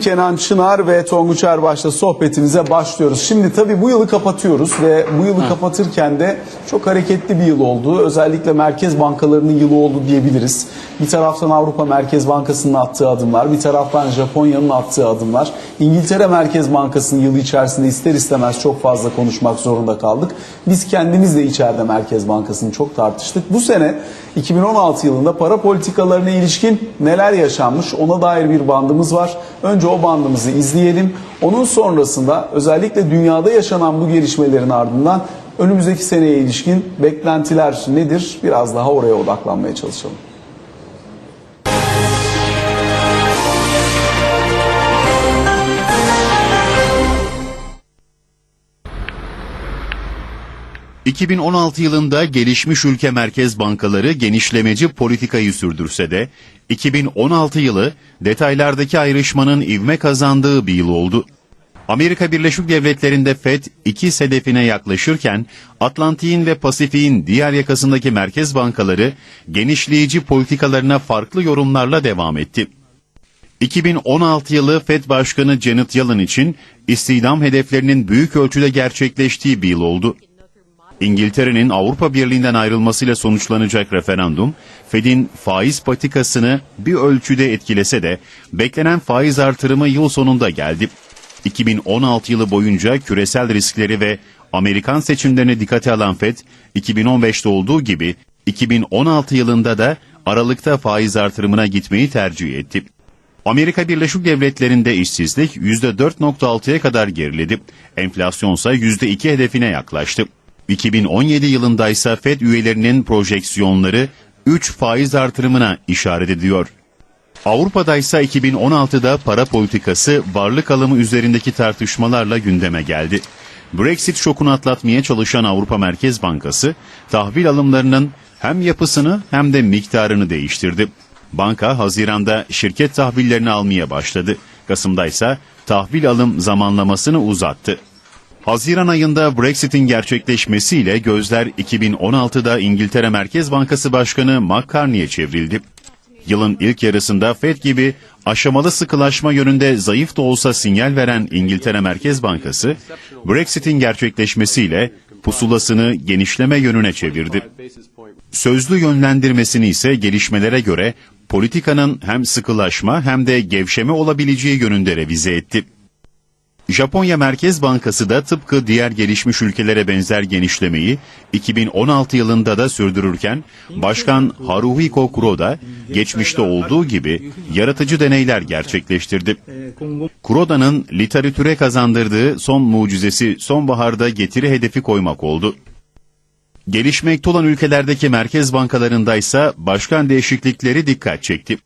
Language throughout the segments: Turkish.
Kenan Çınar ve Tonguç Erbaş'la sohbetimize başlıyoruz. Şimdi tabii bu yılı kapatıyoruz ve bu yılı kapatırken de çok hareketli bir yıl oldu. Özellikle merkez bankalarının yılı oldu diyebiliriz. Bir taraftan Avrupa Merkez Bankası'nın attığı adımlar, bir taraftan Japonya'nın attığı adımlar. İngiltere Merkez Bankası'nın yılı içerisinde ister istemez çok fazla konuşmak zorunda kaldık. Biz kendimiz de içeride Merkez Bankası'nı çok tartıştık. Bu sene 2016 yılında para politikalarına ilişkin neler yaşanmış ona dair bir bandımız var. Önce o bandımızı izleyelim. Onun sonrasında özellikle dünyada yaşanan bu gelişmelerin ardından önümüzdeki seneye ilişkin beklentiler nedir? Biraz daha oraya odaklanmaya çalışalım. ...2016 yılında gelişmiş ülke merkez bankaları genişlemeci politikayı sürdürse de... ...2016 yılı detaylardaki ayrışmanın ivme kazandığı bir yıl oldu. Amerika Birleşik Devletleri'nde FED iki hedefine yaklaşırken... ...Atlantik'in ve Pasifik'in diğer yakasındaki merkez bankaları... ...genişleyici politikalarına farklı yorumlarla devam etti. 2016 yılı FED Başkanı Janet Yellen için istihdam hedeflerinin büyük ölçüde gerçekleştiği bir yıl oldu. İngiltere'nin Avrupa Birliği'nden ayrılmasıyla sonuçlanacak referandum, Fed'in faiz patikasını bir ölçüde etkilese de beklenen faiz artırımı yıl sonunda geldi. 2016 yılı boyunca küresel riskleri ve Amerikan seçimlerini dikkate alan Fed, 2015'te olduğu gibi 2016 yılında da Aralık'ta faiz artırımına gitmeyi tercih etti. Amerika Birleşik Devletleri'nde işsizlik %4.6'ya kadar geriledi. Enflasyonsa %2 hedefine yaklaştı. 2017 yılında ise FED üyelerinin projeksiyonları 3 faiz artırımına işaret ediyor. Avrupa'da ise 2016'da para politikası varlık alımı üzerindeki tartışmalarla gündeme geldi. Brexit şokunu atlatmaya çalışan Avrupa Merkez Bankası tahvil alımlarının hem yapısını hem de miktarını değiştirdi. Banka Haziran'da şirket tahvillerini almaya başladı. Kasım'da ise tahvil alım zamanlamasını uzattı. Haziran ayında Brexit'in gerçekleşmesiyle gözler 2016'da İngiltere Merkez Bankası Başkanı McCartney'e çevrildi. Yılın ilk yarısında Fed gibi aşamalı sıkılaşma yönünde zayıf da olsa sinyal veren İngiltere Merkez Bankası, Brexit'in gerçekleşmesiyle pusulasını genişleme yönüne çevirdi. Sözlü yönlendirmesini ise gelişmelere göre politikanın hem sıkılaşma hem de gevşeme olabileceği yönünde revize etti. Japonya Merkez Bankası da tıpkı diğer gelişmiş ülkelere benzer genişlemeyi 2016 yılında da sürdürürken Başkan Haruhiko Kuroda geçmişte olduğu gibi yaratıcı deneyler gerçekleştirdi. Kuroda'nın literatüre kazandırdığı son mucizesi sonbaharda getiri hedefi koymak oldu. Gelişmekte olan ülkelerdeki merkez bankalarında ise başkan değişiklikleri dikkat çekti.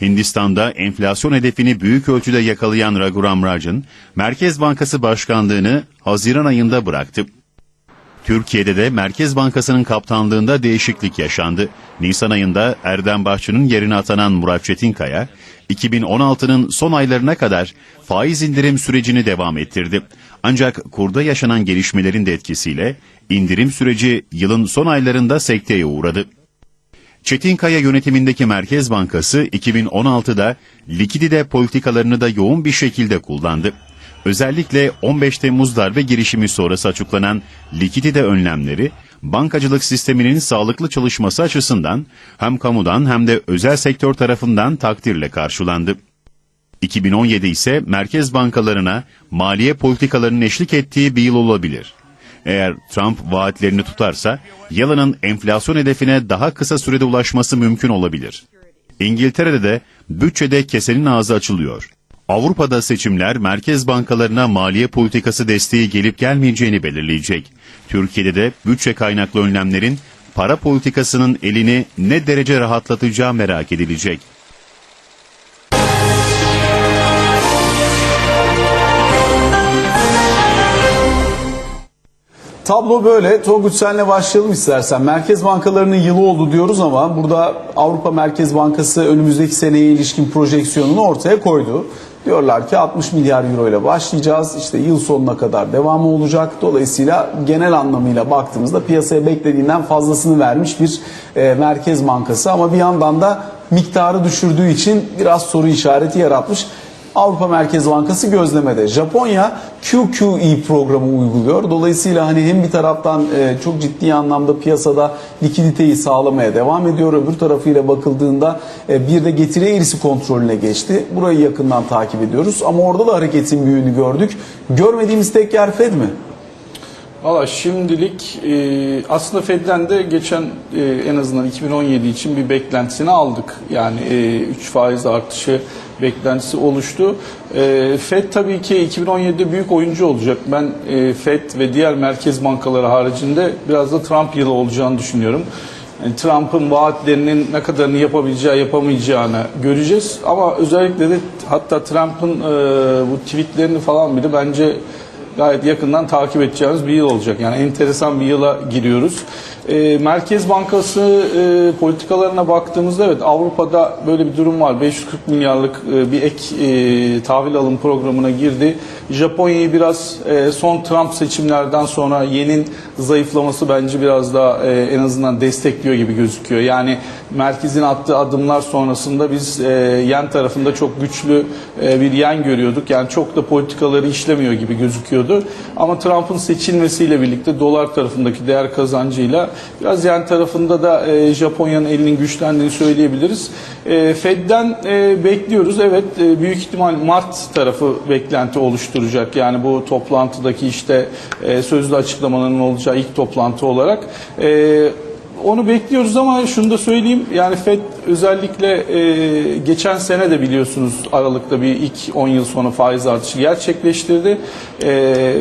Hindistan'da enflasyon hedefini büyük ölçüde yakalayan Raghuram Rajan, Merkez Bankası Başkanlığını Haziran ayında bıraktı. Türkiye'de de Merkez Bankası'nın kaptanlığında değişiklik yaşandı. Nisan ayında Erdem Bahçı'nın yerine atanan Murat Çetinkaya, 2016'nın son aylarına kadar faiz indirim sürecini devam ettirdi. Ancak kurda yaşanan gelişmelerin de etkisiyle indirim süreci yılın son aylarında sekteye uğradı. Çetinkaya yönetimindeki Merkez Bankası 2016'da likidite politikalarını da yoğun bir şekilde kullandı. Özellikle 15 Temmuz darbe girişimi sonrası açıklanan likidite önlemleri bankacılık sisteminin sağlıklı çalışması açısından hem kamudan hem de özel sektör tarafından takdirle karşılandı. 2017 ise merkez bankalarına maliye politikalarının eşlik ettiği bir yıl olabilir. Eğer Trump vaatlerini tutarsa Yellen'ın enflasyon hedefine daha kısa sürede ulaşması mümkün olabilir. İngiltere'de de bütçede kesenin ağzı açılıyor. Avrupa'da seçimler merkez bankalarına maliye politikası desteği gelip gelmeyeceğini belirleyecek. Türkiye'de de bütçe kaynaklı önlemlerin para politikasının elini ne derece rahatlatacağı merak edilecek. Tablo böyle. Tonguç senle başlayalım istersen. Merkez bankalarının yılı oldu diyoruz ama burada Avrupa Merkez Bankası önümüzdeki seneye ilişkin projeksiyonunu ortaya koydu. Diyorlar ki 60 milyar euro ile başlayacağız. İşte yıl sonuna kadar devamı olacak. Dolayısıyla genel anlamıyla baktığımızda piyasaya beklediğinden fazlasını vermiş bir e, Merkez Bankası ama bir yandan da miktarı düşürdüğü için biraz soru işareti yaratmış. Avrupa Merkez Bankası gözlemede. Japonya QQE programı uyguluyor. Dolayısıyla hani hem bir taraftan e, çok ciddi anlamda piyasada likiditeyi sağlamaya devam ediyor. Öbür tarafıyla bakıldığında e, bir de getiri eğrisi kontrolüne geçti. Burayı yakından takip ediyoruz. Ama orada da hareketin büyüğünü gördük. Görmediğimiz tek yer Fed mi? Valla şimdilik e, aslında Fed'den de geçen e, en azından 2017 için bir beklentisini aldık. Yani e, 3 faiz artışı beklentisi oluştu. E, Fed tabii ki 2017'de büyük oyuncu olacak. Ben e, Fed ve diğer merkez bankaları haricinde biraz da Trump yılı olacağını düşünüyorum. Yani Trump'ın vaatlerinin ne kadarını yapabileceği yapamayacağını göreceğiz. Ama özellikle de hatta Trump'ın e, bu tweetlerini falan bile bence gayet yakından takip edeceğimiz bir yıl olacak. Yani enteresan bir yıla giriyoruz. E, Merkez Bankası e, politikalarına baktığımızda evet Avrupa'da böyle bir durum var. 540 milyarlık e, bir ek tahvil alım programına girdi. Japonya'yı biraz son Trump seçimlerden sonra yenin zayıflaması bence biraz daha en azından destekliyor gibi gözüküyor. Yani merkezin attığı adımlar sonrasında biz yen tarafında çok güçlü bir yen görüyorduk. Yani çok da politikaları işlemiyor gibi gözüküyordu. Ama Trump'ın seçilmesiyle birlikte dolar tarafındaki değer kazancıyla biraz yen tarafında da e, Japonya'nın elinin güçlendiğini söyleyebiliriz. E, Fed'den e, bekliyoruz. Evet e, büyük ihtimal Mart tarafı beklenti oluşturacak. Yani bu toplantıdaki işte e, sözlü açıklamaların olacağı ilk toplantı olarak. E, onu bekliyoruz ama şunu da söyleyeyim. Yani FED özellikle e, geçen sene de biliyorsunuz Aralık'ta bir ilk 10 yıl sonra faiz artışı gerçekleştirdi. E,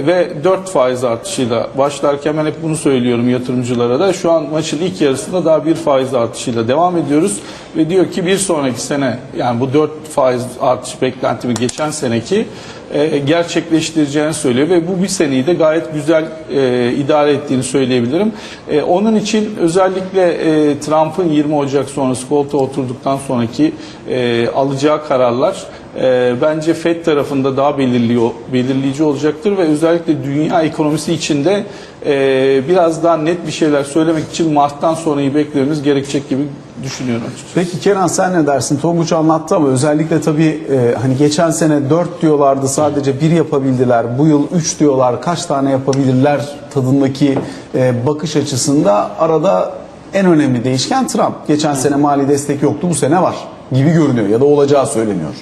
ve 4 faiz artışıyla başlarken ben hep bunu söylüyorum yatırımcılara da. Şu an maçın ilk yarısında daha bir faiz artışıyla devam ediyoruz. Ve diyor ki bir sonraki sene yani bu 4 faiz artış beklentimi geçen seneki e, gerçekleştireceğini söylüyor ve bu bir seneyi de gayet güzel e, idare ettiğini söyleyebilirim. E, onun için özellikle e, Trump'ın 20 Ocak sonrası koltuğa oturduktan sonraki e, alacağı kararlar e, bence FED tarafında daha belirliyor, belirleyici olacaktır ve özellikle dünya ekonomisi içinde e, biraz daha net bir şeyler söylemek için Mart'tan sonrayı beklememiz gerekecek gibi düşünüyorum açıkçası. Peki Kenan sen ne dersin? Tonguç anlattı ama özellikle tabii e, hani geçen sene 4 diyorlardı sadece 1 yapabildiler. Bu yıl 3 diyorlar kaç tane yapabilirler tadındaki e, bakış açısında arada en önemli değişken Trump. Geçen sene mali destek yoktu bu sene var gibi görünüyor ya da olacağı söyleniyor.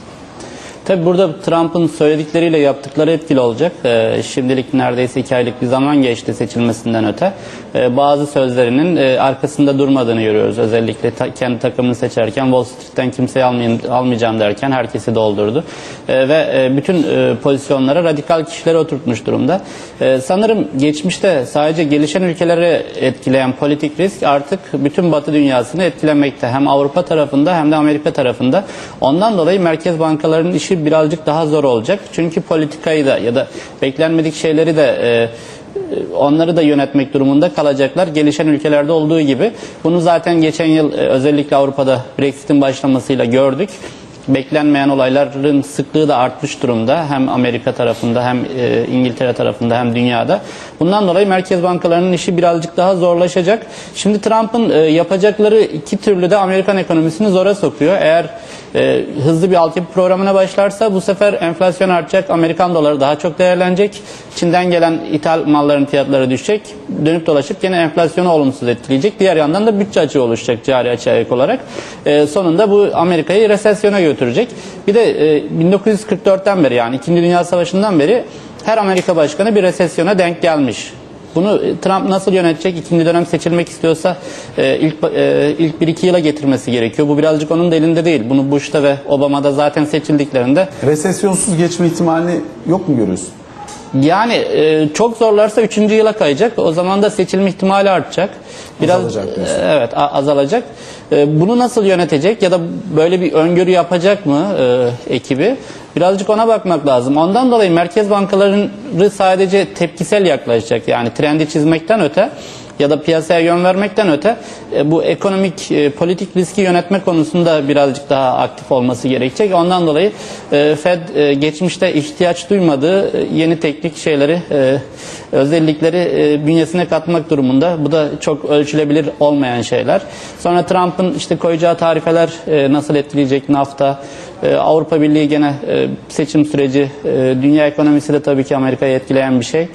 Tabi burada Trump'ın söyledikleriyle yaptıkları etkili olacak. Ee, şimdilik neredeyse iki aylık bir zaman geçti seçilmesinden öte. Ee, bazı sözlerinin e, arkasında durmadığını görüyoruz. Özellikle ta- kendi takımını seçerken Wall Street'ten kimseyi almayayım, almayacağım derken herkesi doldurdu. Ee, ve e, bütün e, pozisyonlara radikal kişileri oturtmuş durumda. Ee, sanırım geçmişte sadece gelişen ülkeleri etkileyen politik risk artık bütün Batı dünyasını etkilemekte. Hem Avrupa tarafında hem de Amerika tarafında. Ondan dolayı merkez bankalarının işi birazcık daha zor olacak. Çünkü politikayı da ya da beklenmedik şeyleri de e, onları da yönetmek durumunda kalacaklar. Gelişen ülkelerde olduğu gibi. Bunu zaten geçen yıl e, özellikle Avrupa'da Brexit'in başlamasıyla gördük. Beklenmeyen olayların sıklığı da artmış durumda. Hem Amerika tarafında hem e, İngiltere tarafında hem dünyada. Bundan dolayı merkez bankalarının işi birazcık daha zorlaşacak. Şimdi Trump'ın e, yapacakları iki türlü de Amerikan ekonomisini zora sokuyor. Eğer e, hızlı bir altyapı programına başlarsa bu sefer enflasyon artacak, Amerikan doları daha çok değerlenecek, Çin'den gelen ithal malların fiyatları düşecek, dönüp dolaşıp yine enflasyonu olumsuz etkileyecek. Diğer yandan da bütçe açığı oluşacak cari açığa ek olarak. E, sonunda bu Amerika'yı resesyona götürecek. Bir de e, 1944'ten beri yani 2. Dünya Savaşı'ndan beri her Amerika başkanı bir resesyona denk gelmiş. Bunu Trump nasıl yönetecek? İkinci dönem seçilmek istiyorsa e, ilk e, ilk bir iki yıla getirmesi gerekiyor. Bu birazcık onun da elinde değil. Bunu Bush'ta ve Obama'da zaten seçildiklerinde Resesyonsuz geçme ihtimalini yok mu görüyorsun? Yani e, çok zorlarsa üçüncü yıla kayacak. O zaman da seçilme ihtimali artacak. Azalacak diyorsun. e, Evet azalacak. E, bunu nasıl yönetecek ya da böyle bir öngörü yapacak mı e, ekibi? Birazcık ona bakmak lazım. Ondan dolayı merkez bankaları sadece tepkisel yaklaşacak. Yani trendi çizmekten öte ya da piyasaya yön vermekten öte e, bu ekonomik e, politik riski yönetme konusunda birazcık daha aktif olması gerekecek. Ondan dolayı e, Fed geçmişte ihtiyaç duymadığı yeni teknik şeyleri özellikleri bünyesine katmak durumunda. Bu da çok ölçülebilir olmayan şeyler. Sonra Trump'ın işte koyacağı tarifeler nasıl etkileyecek NAFTA Avrupa Birliği gene seçim süreci, dünya ekonomisi de tabii ki Amerika'yı etkileyen bir şey.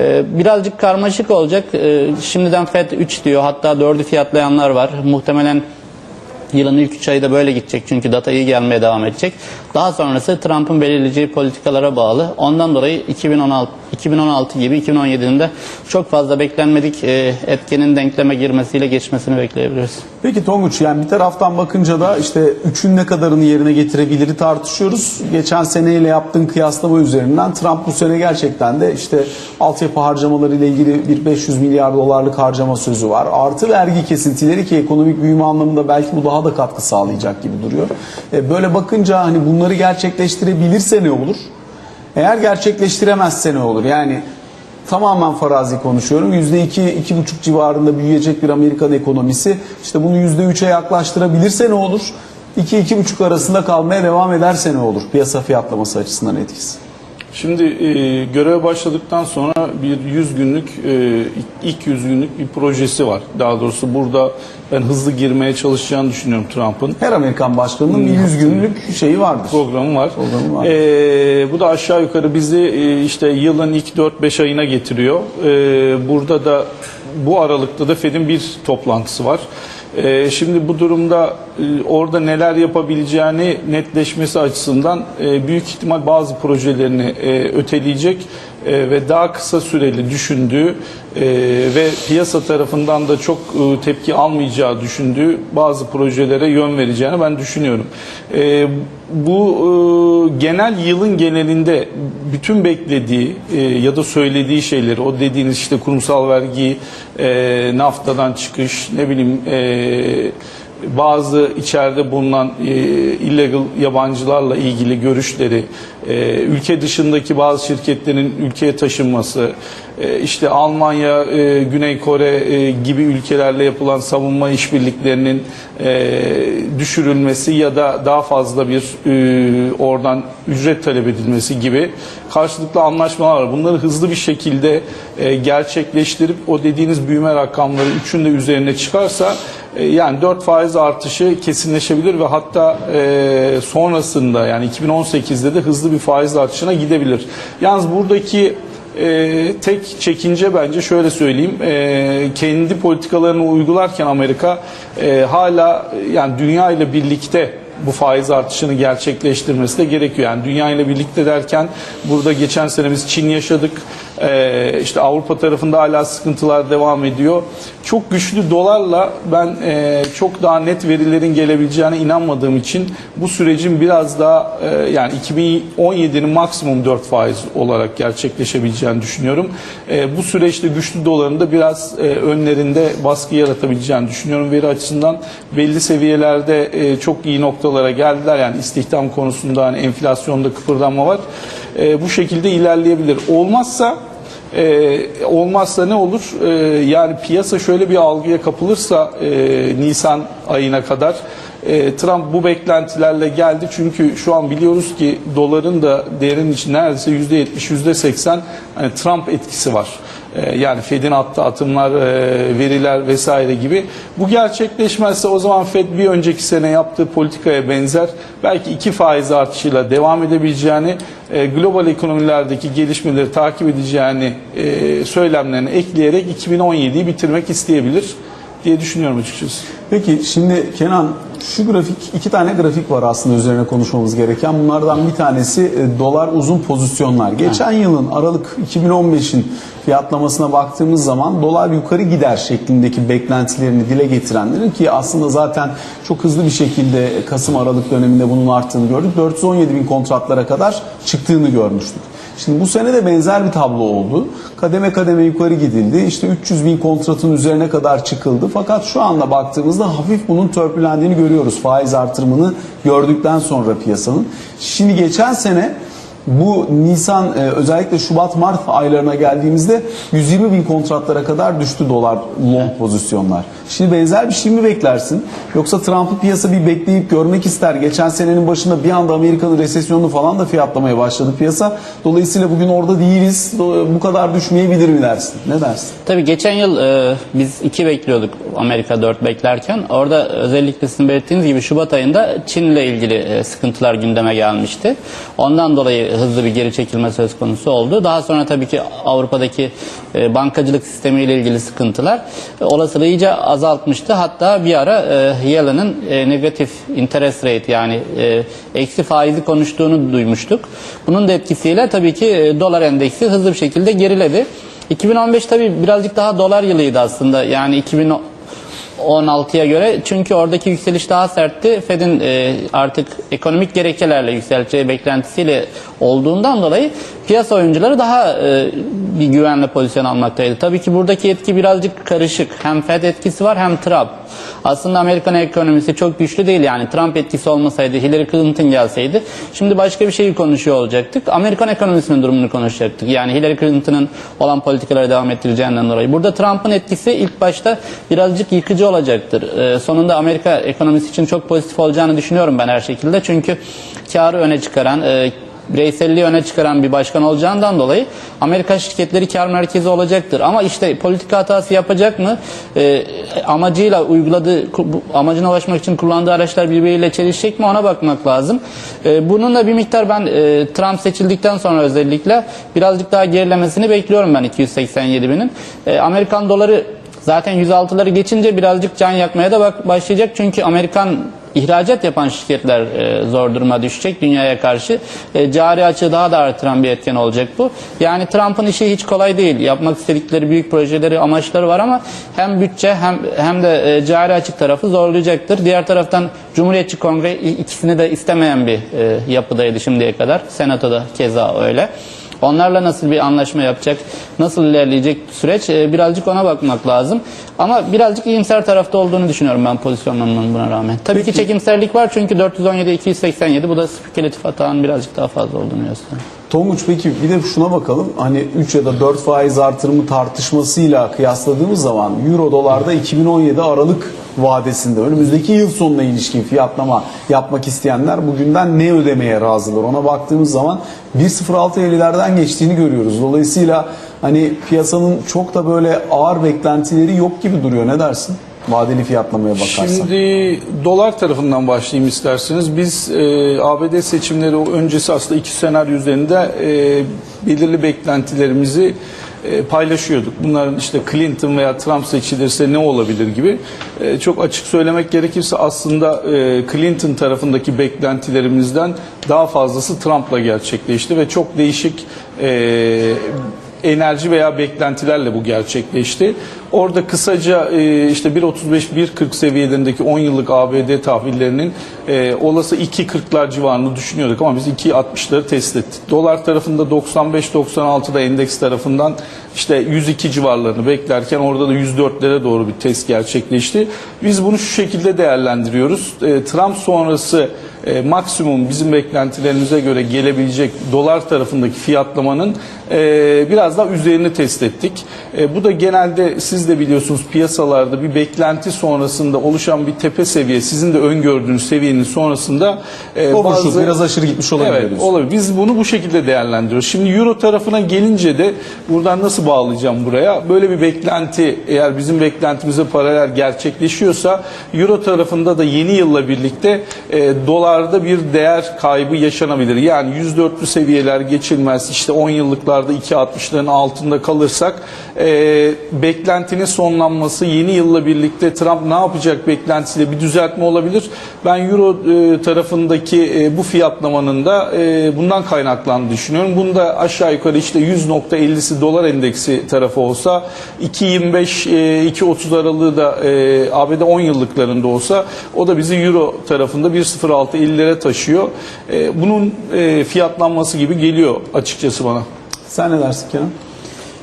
E, birazcık karmaşık olacak. E, şimdiden FED 3 diyor hatta 4'ü fiyatlayanlar var. Muhtemelen Yılın ilk 3 ayı da böyle gidecek çünkü data iyi gelmeye devam edecek. Daha sonrası Trump'ın belirleyeceği politikalara bağlı. Ondan dolayı 2016 2016 gibi 2017'nin de çok fazla beklenmedik e, etkenin denkleme girmesiyle geçmesini bekleyebiliriz. Peki Tonguç yani bir taraftan bakınca da işte üçün ne kadarını yerine getirebiliri tartışıyoruz. Geçen seneyle yaptığın kıyaslama üzerinden Trump bu sene gerçekten de işte altyapı harcamaları ile ilgili bir 500 milyar dolarlık harcama sözü var. Artı vergi kesintileri ki ekonomik büyüme anlamında belki bu daha da katkı sağlayacak gibi duruyor. E, Böyle bakınca hani bunları gerçekleştirebilirse ne olur? Eğer gerçekleştiremezse ne olur? Yani tamamen farazi konuşuyorum. %2, 2,5 civarında büyüyecek bir Amerikan ekonomisi. İşte bunu %3'e yaklaştırabilirse ne olur? 2-2,5 arasında kalmaya devam ederse ne olur? Piyasa fiyatlaması açısından etkisi. Şimdi e, göreve başladıktan sonra bir 100 günlük e, ilk 100 günlük bir projesi var. Daha doğrusu burada ben hızlı girmeye çalışacağını düşünüyorum Trump'ın. Her Amerikan başkanının bir 100 günlük şeyi vardır. programı var. Programı var. Ee, bu da aşağı yukarı bizi e, işte yılın ilk 4-5 ayına getiriyor. Ee, burada da bu aralıkta da Fed'in bir toplantısı var. Ee, şimdi bu durumda e, orada neler yapabileceğini netleşmesi açısından e, büyük ihtimal bazı projelerini e, öteleyecek e, ve daha kısa süreli düşündüğü e, ve piyasa tarafından da çok e, tepki almayacağı düşündüğü bazı projelere yön vereceğini ben düşünüyorum. Bu genel yılın genelinde bütün beklediği ya da söylediği şeyleri o dediğiniz işte kurumsal vergi, naftadan çıkış, ne bileyim bazı içeride bulunan e, illegal yabancılarla ilgili görüşleri, e, ülke dışındaki bazı şirketlerin ülkeye taşınması, e, işte Almanya, e, Güney Kore e, gibi ülkelerle yapılan savunma işbirliklerinin e, düşürülmesi ya da daha fazla bir e, oradan ücret talep edilmesi gibi karşılıklı anlaşmalar var. Bunları hızlı bir şekilde e, gerçekleştirip o dediğiniz büyüme rakamları üçün de üzerine çıkarsa yani 4 faiz artışı kesinleşebilir ve hatta e, sonrasında yani 2018'de de hızlı bir faiz artışına gidebilir. Yalnız buradaki e, tek çekince bence şöyle söyleyeyim e, kendi politikalarını uygularken Amerika e, hala e, yani dünya ile birlikte bu faiz artışını gerçekleştirmesi de gerekiyor. Yani dünya ile birlikte derken burada geçen sene biz Çin yaşadık. Ee, işte Avrupa tarafında hala sıkıntılar devam ediyor. Çok güçlü dolarla ben e, çok daha net verilerin gelebileceğine inanmadığım için bu sürecin biraz daha e, yani 2017'nin maksimum 4 faiz olarak gerçekleşebileceğini düşünüyorum. E, bu süreçte güçlü doların da biraz e, önlerinde baskı yaratabileceğini düşünüyorum. Veri açısından belli seviyelerde e, çok iyi noktalara geldiler. Yani istihdam konusunda hani enflasyonda kıpırdanma var. E, bu şekilde ilerleyebilir. Olmazsa ee, olmazsa ne olur? Ee, yani piyasa şöyle bir algıya kapılırsa e, Nisan ayına kadar e, Trump bu beklentilerle geldi. Çünkü şu an biliyoruz ki doların da değerinin için neredeyse %70, %80 hani Trump etkisi var. Ee, yani Fed'in attığı atımlar, e, veriler vesaire gibi. Bu gerçekleşmezse o zaman Fed bir önceki sene yaptığı politikaya benzer belki iki faiz artışıyla devam edebileceğini, e, global ekonomilerdeki gelişmeleri takip edeceğini e, söylemlerine ekleyerek 2017'yi bitirmek isteyebilir diye düşünüyorum açıkçası. Peki şimdi Kenan şu grafik iki tane grafik var aslında üzerine konuşmamız gereken. Bunlardan bir tanesi e, dolar uzun pozisyonlar. Geçen yılın Aralık 2015'in fiyatlamasına baktığımız zaman dolar yukarı gider şeklindeki beklentilerini dile getirenlerin ki aslında zaten çok hızlı bir şekilde Kasım Aralık döneminde bunun arttığını gördük. 417 bin kontratlara kadar çıktığını görmüştük. Şimdi bu sene de benzer bir tablo oldu. Kademe kademe yukarı gidildi. İşte 300 bin kontratın üzerine kadar çıkıldı. Fakat şu anda baktığımızda hafif bunun törpülendiğini görüyoruz. Faiz artırımını gördükten sonra piyasanın. Şimdi geçen sene Bu Nisan e, özellikle Şubat-Mart aylarına geldiğimizde 120 bin kontratlara kadar düştü dolar long pozisyonlar. Şimdi benzer bir şey mi beklersin? Yoksa Trump'ı piyasa bir bekleyip görmek ister. Geçen senenin başında bir anda Amerika'nın resesyonunu falan da fiyatlamaya başladı piyasa. Dolayısıyla bugün orada değiliz. Bu kadar düşmeyebilir mi dersin? Ne dersin? Tabii geçen yıl e, biz 2 bekliyorduk Amerika 4 beklerken. Orada özellikle sizin belirttiğiniz gibi Şubat ayında Çin ile ilgili e, sıkıntılar gündeme gelmişti. Ondan dolayı hızlı bir geri çekilme söz konusu oldu. Daha sonra tabii ki Avrupa'daki e, bankacılık sistemiyle ilgili sıkıntılar e, olasılığı iyice azaltmıştı. Hatta bir ara e, Yellen'ın e, negatif interest rate yani e, eksi faizi konuştuğunu duymuştuk. Bunun da etkisiyle tabii ki e, dolar endeksi hızlı bir şekilde geriledi. 2015 tabii birazcık daha dolar yılıydı aslında. Yani 2010 16'ya göre çünkü oradaki yükseliş daha sertti. Fed'in e, artık ekonomik gerekçelerle yükselteceği beklentisiyle olduğundan dolayı piyasa oyuncuları daha e, bir güvenli pozisyon almaktaydı. Tabii ki buradaki etki birazcık karışık. Hem Fed etkisi var hem Trump. Aslında Amerikan ekonomisi çok güçlü değil yani Trump etkisi olmasaydı Hillary Clinton gelseydi şimdi başka bir şeyi konuşuyor olacaktık. Amerikan ekonomisinin durumunu konuşacaktık. Yani Hillary Clinton'ın olan politikaları devam ettireceğinden dolayı. Burada Trump'ın etkisi ilk başta birazcık yıkıcı olacaktır. Ee, sonunda Amerika ekonomisi için çok pozitif olacağını düşünüyorum ben her şekilde. Çünkü karı öne çıkaran, e, bireyselliği öne çıkaran bir başkan olacağından dolayı Amerika şirketleri kar merkezi olacaktır. Ama işte politika hatası yapacak mı? Ee, amacıyla uyguladığı, amacına ulaşmak için kullandığı araçlar birbiriyle çelişecek mi? Ona bakmak lazım. Ee, bunun da bir miktar ben e, Trump seçildikten sonra özellikle birazcık daha gerilemesini bekliyorum ben 287 binin. Ee, Amerikan doları Zaten 106'ları geçince birazcık can yakmaya da başlayacak. Çünkü Amerikan ihracat yapan şirketler e, zor duruma düşecek dünyaya karşı. E, cari açığı daha da artıran bir etken olacak bu. Yani Trump'ın işi hiç kolay değil. Yapmak istedikleri büyük projeleri, amaçları var ama hem bütçe hem hem de e, cari açık tarafı zorlayacaktır. Diğer taraftan Cumhuriyetçi Kongre ikisini de istemeyen bir yapıdaydı şimdiye kadar. Senatoda keza öyle. Onlarla nasıl bir anlaşma yapacak, nasıl ilerleyecek süreç e, birazcık ona bakmak lazım. Ama birazcık iyimser tarafta olduğunu düşünüyorum ben pozisyonlarının buna rağmen. Tabii Peki. ki çekimserlik var çünkü 417 287 bu da spekülatif hatanın birazcık daha fazla olduğunu gösteriyor. Tonguç peki bir de şuna bakalım. Hani 3 ya da 4 faiz artırımı tartışmasıyla kıyasladığımız zaman Euro dolarda 2017 Aralık vadesinde önümüzdeki yıl sonuna ilişkin fiyatlama yapmak isteyenler bugünden ne ödemeye razılar? Ona baktığımız zaman 1.0650'lerden geçtiğini görüyoruz. Dolayısıyla hani piyasanın çok da böyle ağır beklentileri yok gibi duruyor. Ne dersin? Vadeli fiyatlamaya bakarsan. Şimdi dolar tarafından başlayayım isterseniz. Biz e, ABD seçimleri öncesi aslında iki senaryo üzerinde e, belirli beklentilerimizi e, paylaşıyorduk. Bunların işte Clinton veya Trump seçilirse ne olabilir gibi. E, çok açık söylemek gerekirse aslında e, Clinton tarafındaki beklentilerimizden daha fazlası Trump'la gerçekleşti ve çok değişik e, enerji veya beklentilerle bu gerçekleşti. Orada kısaca e, işte 1.35-1.40 seviyelerindeki 10 yıllık ABD tahvillerinin e, olası 2.40'lar civarını düşünüyorduk ama biz 2.60'ları test ettik. Dolar tarafında 95-96'da endeks tarafından işte 102 civarlarını beklerken orada da 104'lere doğru bir test gerçekleşti. Biz bunu şu şekilde değerlendiriyoruz. E, Trump sonrası e, maksimum bizim beklentilerimize göre gelebilecek dolar tarafındaki fiyatlamanın e, biraz daha üzerini test ettik. E, bu da genelde siz de biliyorsunuz piyasalarda bir beklenti sonrasında oluşan bir tepe seviye sizin de öngördüğünüz seviyenin sonrasında e, Overshoot, biraz aşırı gitmiş olabilir Evet, diyorsun. olabilir. Biz bunu bu şekilde değerlendiriyoruz. Şimdi euro tarafına gelince de buradan nasıl bağlayacağım buraya? Böyle bir beklenti eğer bizim beklentimize paralel gerçekleşiyorsa euro tarafında da yeni yılla birlikte e, dolarda bir değer kaybı yaşanabilir. Yani 104'lü seviyeler geçilmez. İşte 10 yıllıklarda 2.60'ların altında kalırsak e, beklentinin sonlanması yeni yılla birlikte Trump ne yapacak beklentisiyle bir düzeltme olabilir. Ben euro e, tarafındaki e, bu fiyatlamanın da e, bundan kaynaklandığını düşünüyorum. Bunda aşağı yukarı işte 100.50'si dolar endeksi tarafı olsa 2.25 e, 2.30 aralığı da e, ABD 10 yıllıklarında olsa o da bizi euro tarafında 1.06.50'lere taşıyor. E, bunun e, fiyatlanması gibi geliyor açıkçası bana. Sen ne dersin Kenan?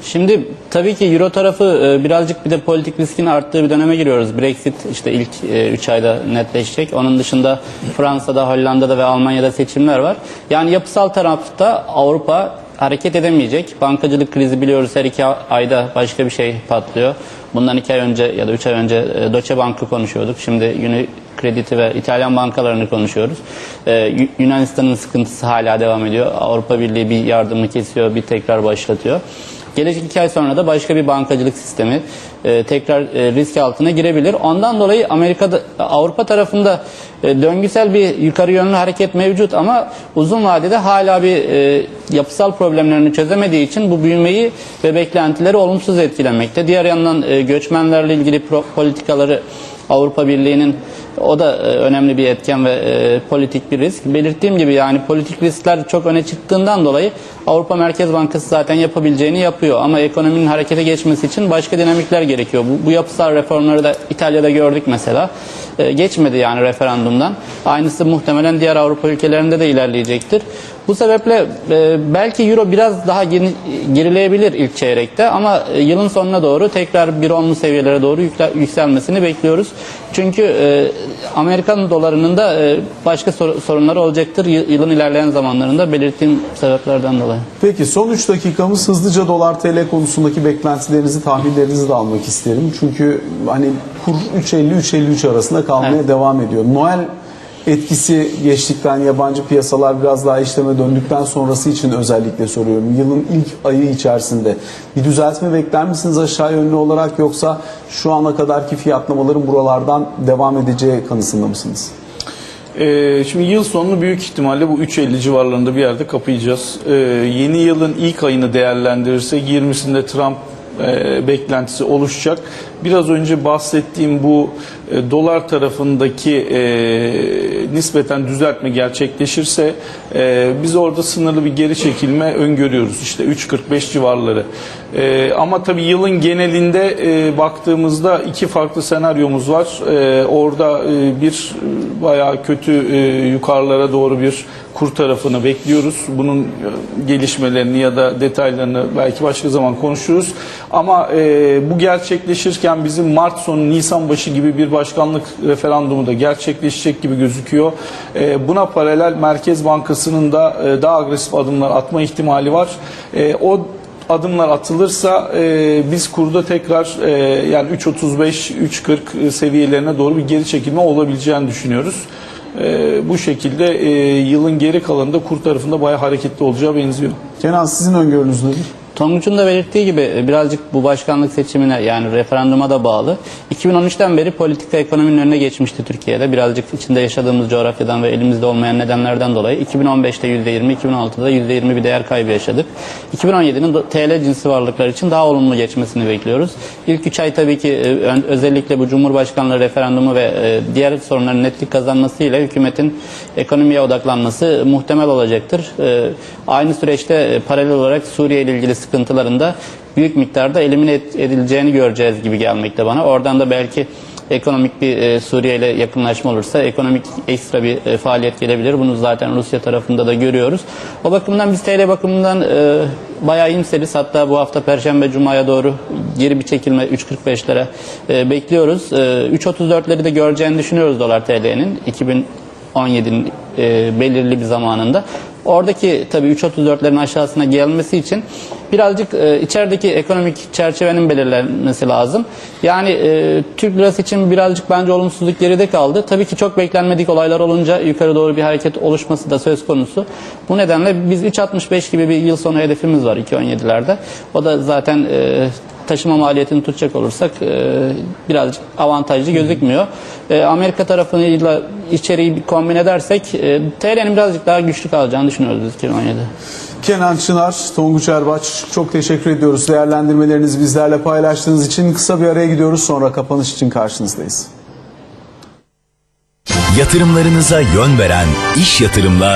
Şimdi tabii ki Euro tarafı e, birazcık bir de politik riskin arttığı bir döneme giriyoruz. Brexit işte ilk 3 ayda netleşecek. Onun dışında Fransa'da, Hollanda'da ve Almanya'da seçimler var. Yani yapısal tarafta Avrupa hareket edemeyecek. Bankacılık krizi biliyoruz her iki ayda başka bir şey patlıyor. Bundan iki ay önce ya da üç ay önce e, Deutsche Bank'ı konuşuyorduk. Şimdi Unicredit'i ve İtalyan bankalarını konuşuyoruz. Ee, Yunanistan'ın sıkıntısı hala devam ediyor. Avrupa Birliği bir yardımı kesiyor, bir tekrar başlatıyor. Gelecek iki ay sonra da başka bir bankacılık sistemi e, tekrar e, risk altına girebilir. Ondan dolayı Amerika'da Avrupa tarafında e, döngüsel bir yukarı yönlü hareket mevcut ama uzun vadede hala bir e, yapısal problemlerini çözemediği için bu büyümeyi ve beklentileri olumsuz etkilemekte. Diğer yandan e, göçmenlerle ilgili politikaları Avrupa Birliği'nin o da e, önemli bir etken ve e, politik bir risk. Belirttiğim gibi yani politik riskler çok öne çıktığından dolayı Avrupa Merkez Bankası zaten yapabileceğini yapıyor. Ama ekonominin harekete geçmesi için başka dinamikler gerekiyor. Bu, bu yapısal reformları da İtalya'da gördük mesela. E, geçmedi yani referandumdan. Aynısı muhtemelen diğer Avrupa ülkelerinde de ilerleyecektir. Bu sebeple belki Euro biraz daha geri- gerileyebilir ilk çeyrekte ama yılın sonuna doğru tekrar 1.10'lu seviyelere doğru yükselmesini bekliyoruz. Çünkü Amerikan dolarının da e, başka sor- sorunları olacaktır yılın ilerleyen zamanlarında belirttiğim sebeplerden dolayı. Peki son 3 dakikamız hızlıca dolar TL konusundaki beklentilerinizi, tahminlerinizi de almak isterim. Çünkü hani kur 3.50-3.53 arasında kalmaya Evet. devam ediyor. Noel etkisi geçtikten yabancı piyasalar biraz daha işleme döndükten sonrası için özellikle soruyorum. Yılın ilk ayı içerisinde bir düzeltme bekler misiniz aşağı yönlü olarak yoksa şu ana kadarki fiyatlamaların buralardan devam edeceği kanısında mısınız? Ee, şimdi yıl sonunu büyük ihtimalle bu 3.50 civarlarında bir yerde kapayacağız. Ee, yeni yılın ilk ayını değerlendirirsek 20'sinde Trump e, beklentisi oluşacak. Biraz önce bahsettiğim bu e, dolar tarafındaki e, nispeten düzeltme gerçekleşirse e, biz orada sınırlı bir geri çekilme öngörüyoruz. İşte 3.45 civarları. E, ama tabii yılın genelinde e, baktığımızda iki farklı senaryomuz var. E, orada e, bir e, bayağı kötü e, yukarılara doğru bir kur tarafını bekliyoruz. Bunun e, gelişmelerini ya da detaylarını belki başka zaman konuşuruz. Ama e, bu gerçekleşirken bizim Mart sonu Nisan başı gibi bir başkanlık referandumu da gerçekleşecek gibi gözüküyor. E, buna paralel Merkez Bankası'nın da e, daha agresif adımlar atma ihtimali var. E, o adımlar atılırsa e, biz kurda tekrar e, yani 3.35-3.40 seviyelerine doğru bir geri çekilme olabileceğini düşünüyoruz. E, bu şekilde e, yılın geri kalanında kur tarafında bayağı hareketli olacağı benziyor. Kenan sizin öngörünüz nedir? Tonguç'un da belirttiği gibi e, birazcık bu başkanlık seçimine yani referanduma da bağlı. 2013'ten beri politika ekonominin önüne geçmişti Türkiye'de. Birazcık içinde yaşadığımız coğrafyadan ve elimizde olmayan nedenlerden dolayı. 2015'te %20, 2016'da %20 bir değer kaybı yaşadık. 2017'nin do- TL cinsi varlıklar için daha olumlu geçmesini bekliyoruz. İlk 3 ay tabii ki e, özellikle bu Cumhurbaşkanlığı referandumu ve e, diğer sorunların netlik kazanmasıyla hükümetin ekonomiye odaklanması muhtemel olacaktır. Aynı süreçte paralel olarak Suriye ile ilgili sıkıntılarında büyük miktarda elimine edileceğini göreceğiz gibi gelmekte bana. Oradan da belki ekonomik bir e, Suriye ile yakınlaşma olursa ekonomik ekstra bir e, faaliyet gelebilir. Bunu zaten Rusya tarafında da görüyoruz. O bakımdan biz TL bakımından e, bayağı iyimseriz. Hatta bu hafta Perşembe Cuma'ya doğru geri bir çekilme 3.45'lere e, bekliyoruz. E, 3.34'leri de göreceğini düşünüyoruz dolar TL'nin 2017'nin e, belirli bir zamanında. Oradaki tabii 3.34'lerin aşağısına gelmesi için birazcık e, içerideki ekonomik çerçevenin belirlenmesi lazım. Yani e, Türk lirası için birazcık bence olumsuzluk geride kaldı. Tabii ki çok beklenmedik olaylar olunca yukarı doğru bir hareket oluşması da söz konusu. Bu nedenle biz 3.65 gibi bir yıl sonu hedefimiz var 2017'lerde. O da zaten e, taşıma maliyetini tutacak olursak e, birazcık avantajlı gözükmüyor. E, Amerika tarafıyla içeriği bir kombin edersek e, TL'nin birazcık daha güçlü kalacağını düşünüyoruz biz 2017'de. Kenan Çınar, Tonguç Erbaç çok teşekkür ediyoruz. Değerlendirmelerinizi bizlerle paylaştığınız için kısa bir araya gidiyoruz. Sonra kapanış için karşınızdayız. Yatırımlarınıza yön veren İş Yatırım'la